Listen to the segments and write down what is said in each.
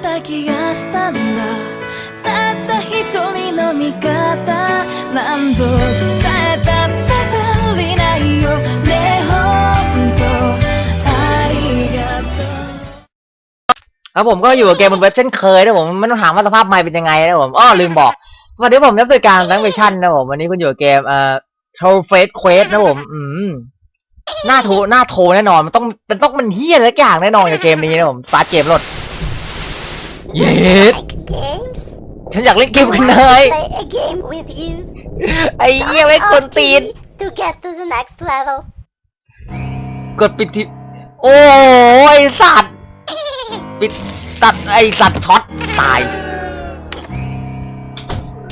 た気がしたんだたった一人の味方何度伝えたって足りないよね本当ありがとう ครับผมก็อยู่กับเกมบนเว็บเช่นเคยนะผมไม่ต้องถามว่าสภาพไมค์เป็นยังไงนะผมอ้อลืมบอก สวัสดีครับผมนักสื่อการแบงค์เวชั่นนะผมวันนี้คุณอยู่กับเกมเอ่อโทรเฟสเควสนะผม อืมหน้าโทรหน้าโทรแน่นอนมันต้องมันต้องมันเฮี้ยอะไรสักอย่างแน่นอนกับเกมนี้นะผมสตาร์ทเกมรถ เย็ด Games? ฉันอยากเล่นเกมกันเลย Play a game with you. ไอ้เหี้ยไม่คนตีน To get to the next level. กดปิดทีโอ้ยสัตว์ ปิดตัดไอสัตว์ช็อตตาย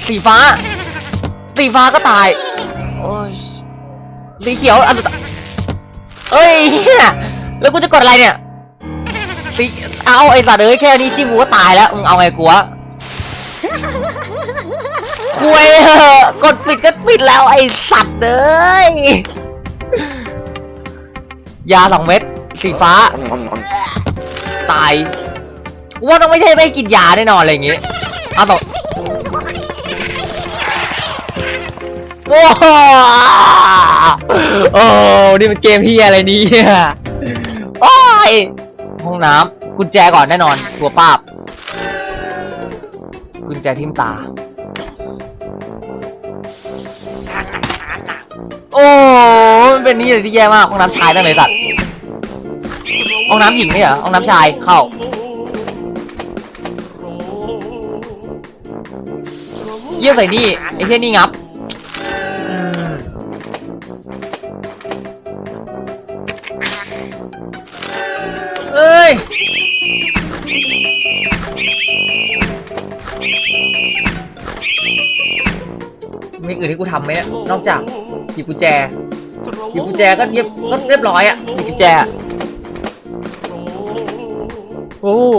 สีฟ้า สีฟ้าก็ตาย โอ้ย สีเขียวอันสุดท้ายเอ้ยเหี้ยแล้วกูจะกดอะไรเนี่ย สีเอาไอสัตว์เอ้ยแค่นี้จิ้มกูก็ตายแล้วมึงเอาไงกูวะคุยเหอะกดปิดก็ปิดแล้วไอสัตว์เอ้ยยาสองเม็ดสีฟ้า ตายกูว่าต้องไม่ใช่ไม่กินยาแน่นอนอะไรอย่างงี้เอาต่อโอ้โหโอ้นี่มันเกมเฮียอะไรนี่ยโอ้ย ห้องน้ำกุญแจก่อนแน่นอนตัวป้าบ กุญแจทิมตา โอ้มันเป็นนี่เลยที่แย่มากห้องน้ำชายตั้งเลยสัตว์ห้องน้ำหญิงไม่เหรอห้องน้ำชายเข้าเยี่ยมใส่นี่ไอ้เที่ยนี่งับ มีอื่นที่กูทำไหมเนี่ยนอกจากหยิบกุญแจหยิบกุญแจก็เรียบก็เรียบร้อยอะหยิบกุญแจอะโอ้โห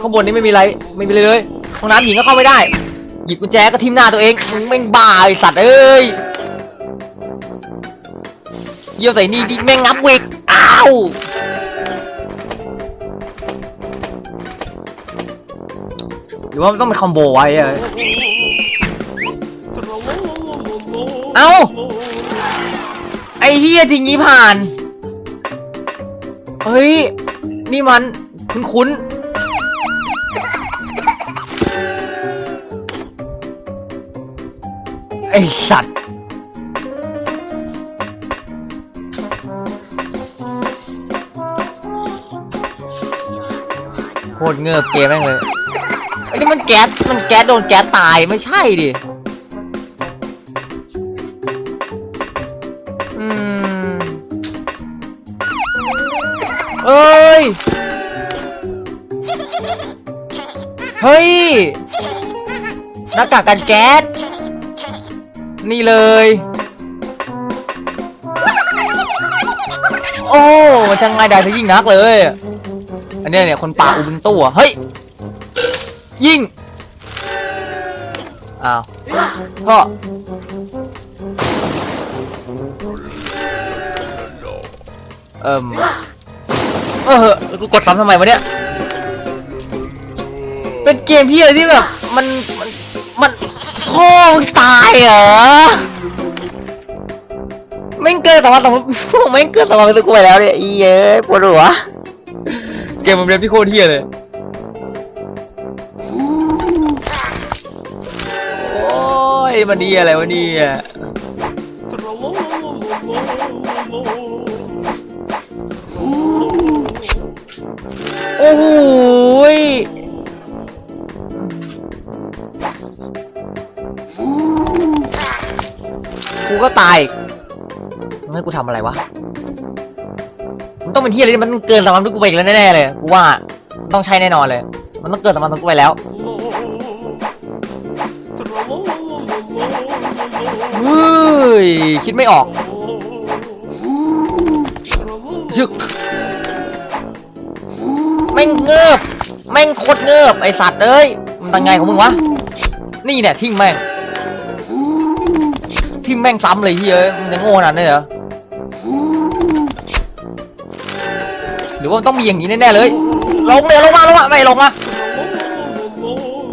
ข้างบนนี้ไม่มีอะไรไม่มีเลยเลยห้องน้ำหญิงก็เข้าไม่ได้ หยิบกุญแจก็ทิ่มหน้าตัวเองมึงแม่งบ้าไอสัตว์เอ้ยเยี่ยวใส่นี่ดิแม่งงับวิกอ้าว หรือว่ามันต้องเป็นคอมโบไว้อะเอ้า ไอ้เฮียทิ้งงี้ผ่าน เฮ้ย นี่มันคุ้นๆไอ้สัตว์ โคตรเงือบเกมแม่งเลยไอ้นี่มันแก๊ส มันแก๊สโดนแก๊สตายไม่ใช่ดิ อืม เอ้ย เฮ้ย หน้ากากกันแก๊ส นี่เลย โอ้มันช่างง่ายดายซะยิ่งนักเลย อันเนี้ยเนี่ยคนป่าอุบุนตู้อะเฮ้ย ยิงอ้าวก็เอิ่มเออแล้กูกดซ้ำทำไมวะเนี่ย เป็นเกมพี่อะไรที่แบบ มัน มันมันพ่อมึงตายเหรอไม่เกินสองวันสองวันไม่เกินสองวันเป็นกูไปแล้วเนี่ยอีเย้ปวดหัว เกมมันเป็นพี่โคตรเฮี้ยเลย มันดีอะไรวะเนี่ย โอ้โหยกูก็ตายมึงให้กูทำอะไรวะ มันต้องเป็นที่อะไรที่มันเกินสามวันที่กูไปอีกแล้วแน่ๆเลย กูว่า ต้องใช่แน่นอนเลย มันต้องเกินสามวันที่กูไปแล้ว ฮ้ยคิดไม่ออกชึกแม่งเงิบแม่งโคตรเงิบไอสัตว์เอ้ยมันตังไงของมึงวะ นี่เนี่ยทิ้งแม่งทิ้งแม่งซ้ำเลยเฮ้ยมันจะโง่ขนาดนี้เหรอหรือว่ามันต้องมีอย่างนี้แน่ๆเลย ลงเลยลงมาลงมาไม่ลงมา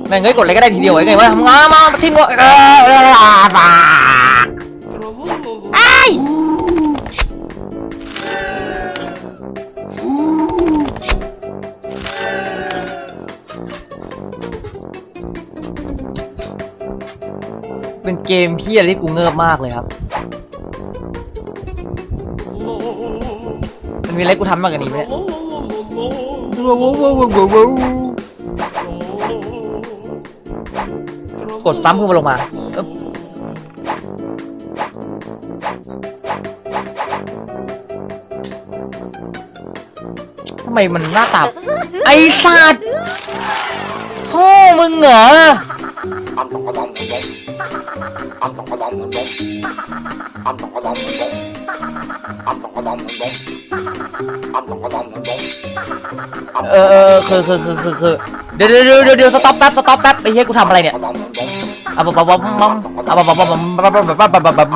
แม่งเอ้ยกดอะไรก็ได้ทีเดียวไอ้ไงวะงามาทิ้งวะเออเออบ้าไอ้าเป็นเกมที่อะไรกูเงิบมากเลยครับ มันมีอะไรกูทำมากกว่านี้ไหมเนี่ย กดซ้ำเพื่อมาลงมาอึ๊บทำไมมันหน้าตาไอ้สัตว์พ่อมึงเหรอเออเออคือคือคือคือคือเดี๋ยวเดี๋ยวเดี๋ยวเดี๋ยวสต็อปแป๊บสต็อปแป๊บไอ้เหี้ยกูทำอะไรเนี่ย อะบบบบมมอะบบบบมบบ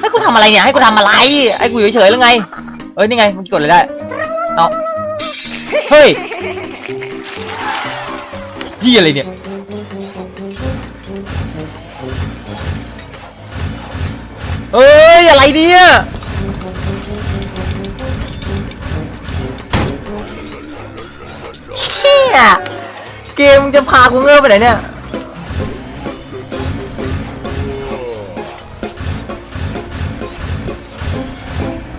ให้กูทำอะไรเนี่ย ให้กูทำอะไร ให้กูเฉยๆแล้วไง เอ้ยนี่ไงมันกดเลยได้เอาเฮ้ยยี่อะไรเนี่ยเอ้ยอะไรเนี่ย เชี่ยเกมจะพากูเงือบไปไหนเนี่ย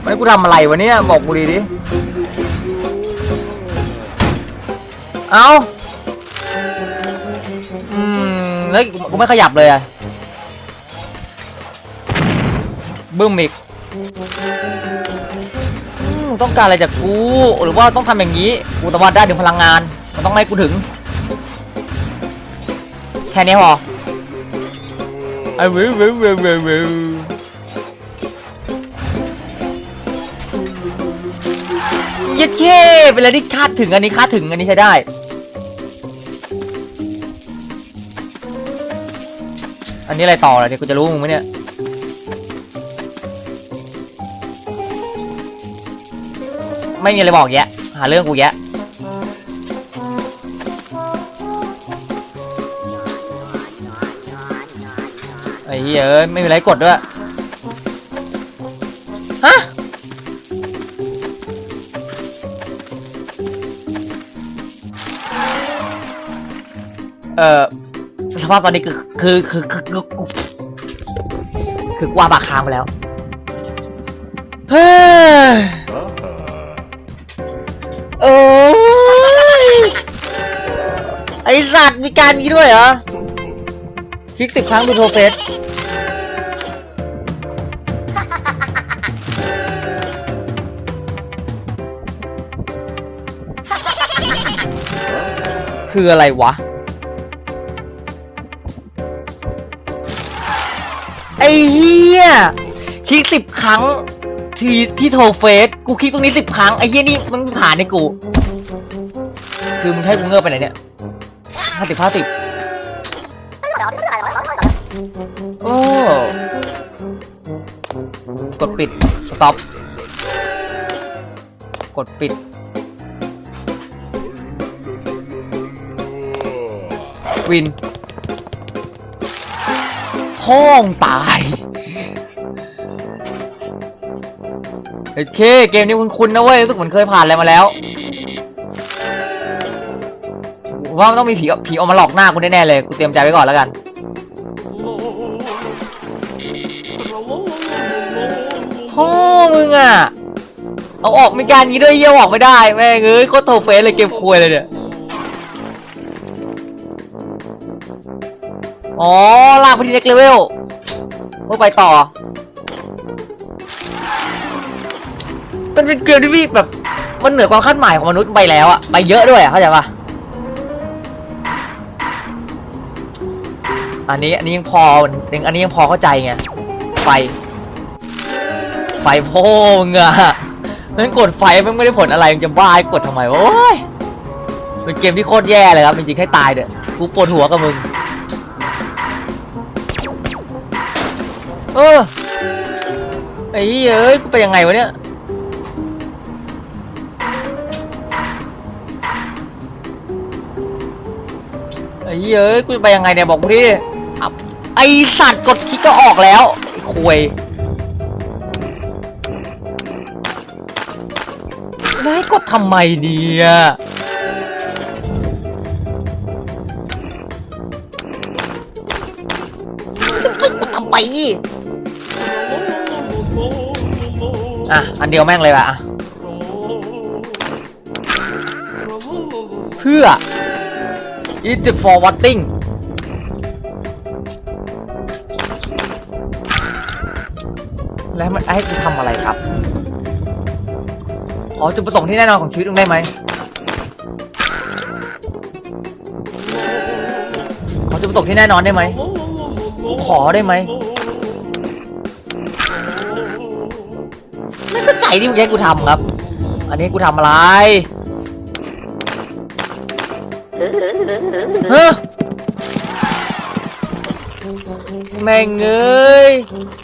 ไม่กูทำอะไรวะเนี่ยบอกกูดีดิ เอาอืมแล้วกูไม่ขยับเลยอะบึ้มอีกต้องการอะไรจากกู หรือว่าต้องทำอย่างนี้ กูต้องว่าได้ถึงพลังงาน มันต้องให้กูถึง แค่นี้พอไอ้วิววิววิววิววิวเย็ดเช่เป็นอะไรที่คาดถึงอันนี้คาดถึงอันนี้ใช้ได้อันนี้อะไรต่อเลยเนี่ยกูจะรู้มึงไหมเนี่ยไม่มีอะไรบอกแยะ หาเรื่องกูแยะ เหี้ยเอ้ยไม่มีอะไรกดด้วย ฮะ เอ่อสภาพตอนนี้คือคือคือคือคือคือคือกว่าบากค้างไปแล้ว เฮ้ยเอ้ยไอสัตว์มีการนี้ด้วยเหรอ คลิกสิบครั้งดูโทรเฟส คืออะไรวะ ไอ้เหี้ย คลิกสิบครั้ง ที่ที่โทรเฟสกูคลิกตรงนี้สิบครั้ง ไอ้เหี้ยนี่มันผ่านในกู คือมึงให้กูเงือบไปไหนเนี่ยห้าสิบห้าสิบโอ้กดปิด สต็อป กดปิด วินห้องตายโอเค เกมนี้คุ้นๆนะเว้ยรู้สึกเหมือนเคยผ่านอะไรมาแล้วว่ามันต้องมีผีผีออกมาหลอกหน้ากูแน่ๆเลยกูเตรียมใจไว้ก่อนแล้วกันพ่อมึงอะ เอาออกไม่การนี้ด้วยเยี่ยออกไม่ได้แม่งเอ้ยโคตรโทรเฟสเลยเกมควยเลยเนี่ย อ๋อ ลากไปที่ next level เพื่อไปต่อมันเป็นเกมที่พี่แบบ มันเหนือความคาดหมายของมนุษย์ไปแล้วอะไปเยอะด้วยเข้าใจปะอันนี้อันนี้ยังพออันนี้ยังพอเข้าใจไง ไฟ ไฟโพงอะนั่นกดไฟมันไม่ได้ผลอะไรมันจะบ้ากดทำไมวะโอ้ยเป็นเกมที่โคตรแย่เลยครับจริงๆให้ตายเด้อกูปวดหัวกับมึง เออไอ้เอ้ยกูไปยังไงวะเนี่ยไอ้เอ้ยกูไปยังไงเนี่ยบอกกูดิอะไอสัตว์กดคลิกก็ออกแล้วไอ้ควยแล้วให้กดทำไมเนี่ยไม่กดทำไม อะ อันเดียวแม่งเลยว่ะอะเพื่อ Eat it forwarding แล้วมันให้กูทำอะไรครับขอจุดประสงค์ที่แน่นอนของชีวิตมึงได้ไหมขอจุดประสงค์ที่แน่นอนได้ไหม ขอได้ไหม ที่มึงจะให้กูทำครับ อันนี้กูทำอะไรเฮ้แม่งเอ้ย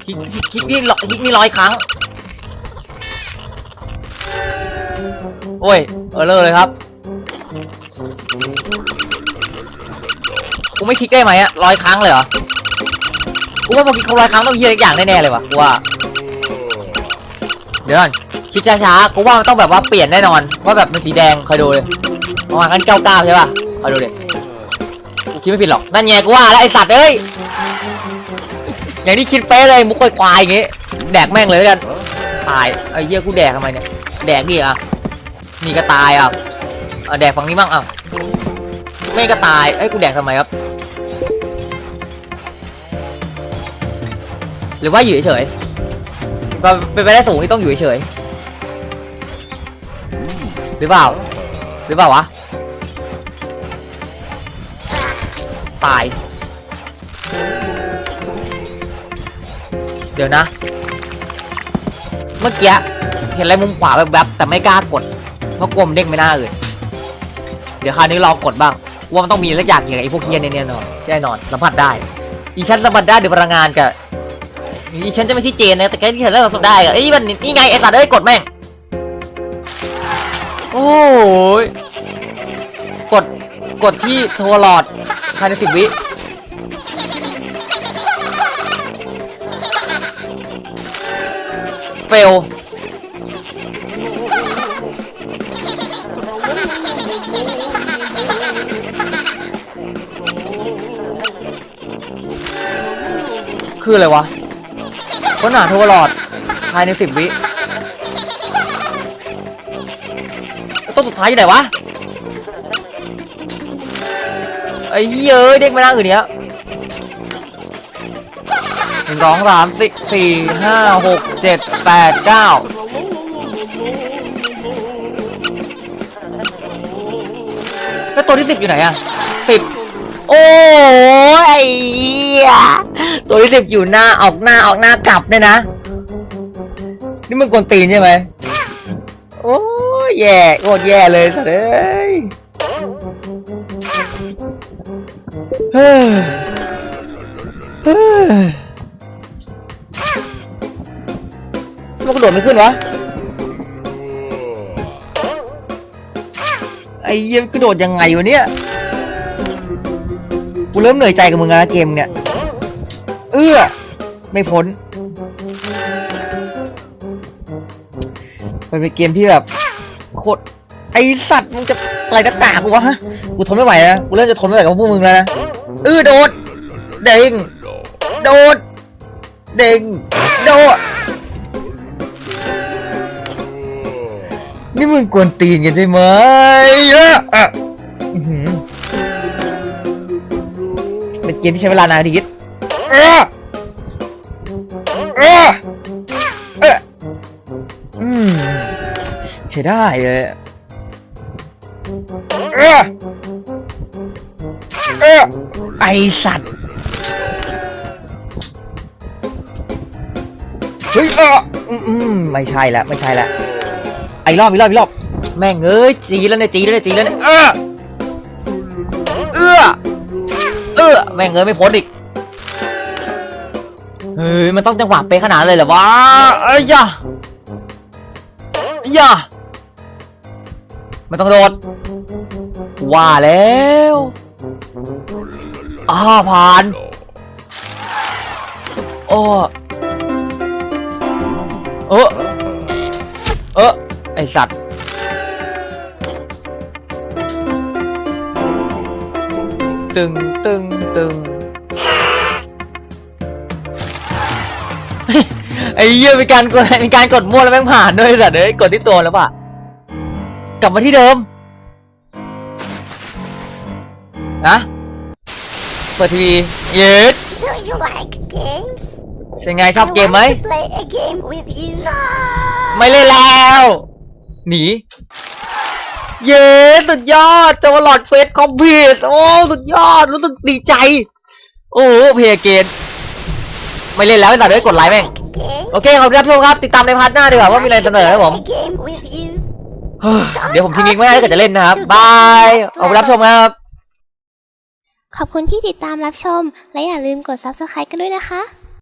คลิกคลิกนี่ร้อยคลิกนี่ร้อยครั้ง โอ้ย เออเลอเลยครับ กูไม่คลิกได้ไหมอะร้อยครั้งเลยเหรอ กูว่าพอคลิกเขาร้อยครั้งต้องเฮียอีกอย่างแน่ๆเลยวะกูว่า เดี๋ยวก่อนคลิกช้าๆกูว่ามันต้องแบบว่าเปลี่ยนแน่นอนว่าแบบเป็นสีแดงคอยดูเลยประมาณกันเก้าเก้าใช่ป่ะคอยดูดิกูคิดไม่ผิดหรอกนั่นไงกูว่าแล้วไอสัตว์เอ้ยอย่างที่คิดเป๊ะเลยมุกควายๆอย่างงี้แดกแม่งเลยกันตายไอ้เหี้ยกูแดกทำไมเนี่ยแดกดิอะนี่ก็ตายอะแดกฝั่งนี้มั่งอะไม่ก็ตายเอ้กูแดกทำไมครับหรือว่าอยู่เฉย ก็เป็นไปได้สูงที่ต้องอยู่เฉยๆหรือเปล่า หรือเปล่าวะ ตาย เดี๋ยวนะ เมื่อกี้เห็นอะไรมุมขวาแบบๆแต่ไม่กล้ากด เพราะกลมเด้งไม่น่าเลยเดี๋ยวคราวนี้ลองกดบ้าง ว่ามันต้องมีสักอย่างอย่างไอ้พวกเฮียเนี่ยแน่นอนแน่นอนสัมผัสได้ อีฉันสัมผัสได้ด้วยพลังงานกับ อีฉันจะไม่ที่เจนนะแต่แกที่ฉันเริ่มสัมผัสได้อะไอ้ยมันนี่ไงไอ้สัตว์เอ้ยกดแม่งโอ้ยกดกดที่โทรหลอดภายในสิบวิเฟลคืออะไรวะ ค้นหาโทรหลอดภายในสิบวิแล้วต้นสุดท้ายอยู่ไหนวะไอ้เหี้ยเอ้ยเด็กไม่นั่งอื่นเนี้ยหนึ่งสองสามสี่สี่ห้าหกเจ็ดแปดเก้าแล้วตัวที่สิบอยู่ไหนอะสิบโอ้ยไอ้เหี้ย ตัวที่สิบอยู่หน้าออกหน้าออกหน้ากลับเนี่ยนะ นี่มึงกวนตีนใช่ไหมโอ้ยแย่โคตรแย่เลยสัตว์เอ้ยเฮ้ยเฮ้ยมันกระโดดไม่ขึ้นวะไอ้เยี่ยกระโดดยังไงวะเนี่ย กูเริ่มเหนื่อยใจกับมึงแล้วเกมเนี่ย เอื้อ ไม่พ้น มันเป็นเกมที่แบบโคตรไอสัตว์มึงจะอะไรนักหนากูวะฮะกูทนไม่ไหวนะกูเริ่มจะทนไม่ไหวกับพวกมึงแล้วนะเออโดด เด้งโดด เด้งโดดนี่มึงกวนตีนกันใช่ไหมอะอะอื้อหือเป็นเกมที่ใช้เวลานานทีคิด เออเออเอออืมใช้ได้เลยเออเออไอสัตว์เฮ้ยเอออืมอืมไม่ใช่ละไม่ใช่ละไอรอบอีรอบอีรอบแม่งเอ้ยจีแล้วเนี่ยจีแล้วเนี่ยจีแล้วเนี่ยเออเออเออแม่งเอ้ยไม่พ้นอีก เฮ้ยมันต้องจังหวะเป๊ะขนาดเลยเหรอวะเอ้ยยะเอ้ยยะมันต้องโดดว่าแล้วอ้าผ่าน โอ้เออเออไอสัตว์ตึงตึงตึง ไอ้เหี้ยมีการกดมีการกดมั่วแล้วแม่งผ่านด้วยสัตว์เอ้ยกดที่ตัวแล้วป่ะกลับมาที่เดิมนะเปิดทีวีเย็ด Do you like games? เป็นไงชอบ I เกมไหม want to play a game with you. No. ไม่เล่นแล้ว หนี เย้สุดยอดจวลอดเฟสคอมพิวโอ้สุดยอดรู้สึกดีใจ โอ้เพย์เกนไม่เล่นแล้วไอ้สัตว์เอ้ยกดไลค์แม่ง Game. โอเคขอบคุณครับทุกคนครับติดตามในพาร์ทหน้าดีกว่าว่ามีอะไรเสนอครับผม เฮ้ยเดี๋ยวผมทิ้งลิงก์ไว้ให้ถ้าเกิดจะเล่นนะครับบายขอบคุณรับชมครับ ขอบคุณที่ติดตามรับชม และอย่าลืมกด subscribe กันด้วยนะคะ